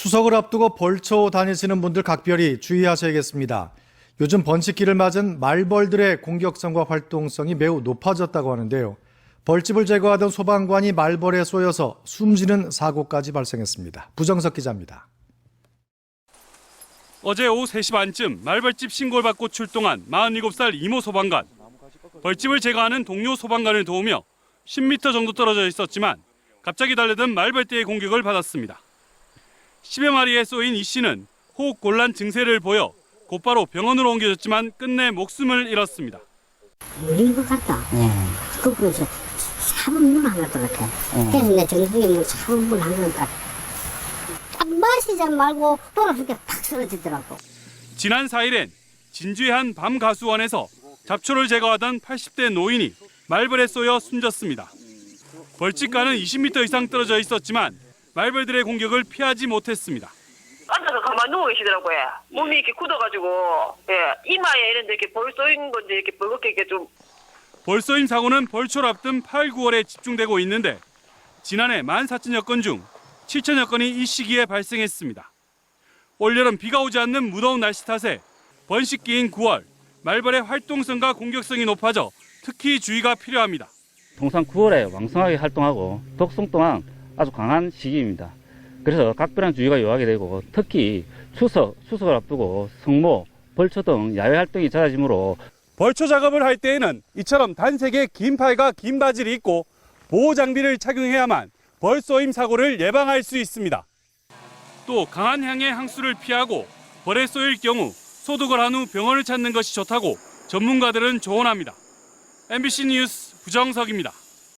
추석을 앞두고 벌초 다니시는 분들 각별히 주의하셔야겠습니다. 요즘 번식기를 맞은 말벌들의 공격성과 활동성이 매우 높아졌다고 하는데요. 벌집을 제거하던 소방관이 말벌에 쏘여서 숨지는 사고까지 발생했습니다. 부정석 기자입니다. 어제 오후 3시 반쯤 말벌집 신고를 받고 출동한 47살 이모 소방관. 벌집을 제거하는 동료 소방관을 도우며 10m 정도 떨어져 있었지만 갑자기 달려든 말벌떼의 공격을 받았습니다. 10여 마리에 쏘인 이 씨는 호흡 곤란 증세를 보여 곧바로 병원으로 옮겨졌지만 끝내 목숨을 잃었습니다. 물린 것 같다. 예. 거꾸로서 차분 물 한 것 같아. 그래서 내 정수기 뭐 차분 물 한 것 같다. 딱 마시자 말고 돌아서 팍 쓰러지더라고. 지난 4일엔 진주의 한 밤 가수원에서 잡초를 제거하던 80대 노인이 말벌에 쏘여 숨졌습니다. 벌집과는 20m 이상 떨어져 있었지만 말벌들의 공격을 피하지 못했습니다. 앉아서 가만 누워 계시더라고요. 몸이 이렇게 굳어가지고, 예, 이마에 이런 데 이렇게 벌 쏘인 건데 이렇게 벌겋게 이렇게 좀 벌쏘임 사고는 벌초를 앞둔 8, 9월에 집중되고 있는데 지난해 14,000여 건 중 7천여 건이 이 시기에 발생했습니다. 올여름 비가 오지 않는 무더운 날씨 탓에 번식기인 9월 말벌의 활동성과 공격성이 높아져 특히 주의가 필요합니다. 통상 9월에 왕성하게 활동하고 독성 또한 아주 강한 시기입니다. 그래서 각별한 주의가 요하게 되고 특히 추석, 추석을 앞두고 성모, 벌초 등 야외 활동이 잦아지므로 벌초 작업을 할 때에는 이처럼 단색의 긴 팔과 긴 바지를 입고 보호 장비를 착용해야만 벌쏘임 사고를 예방할 수 있습니다. 또 강한 향의 향수를 피하고 벌에 쏘일 경우 소독을 한 후 병원을 찾는 것이 좋다고 전문가들은 조언합니다. MBC 뉴스 부정석입니다.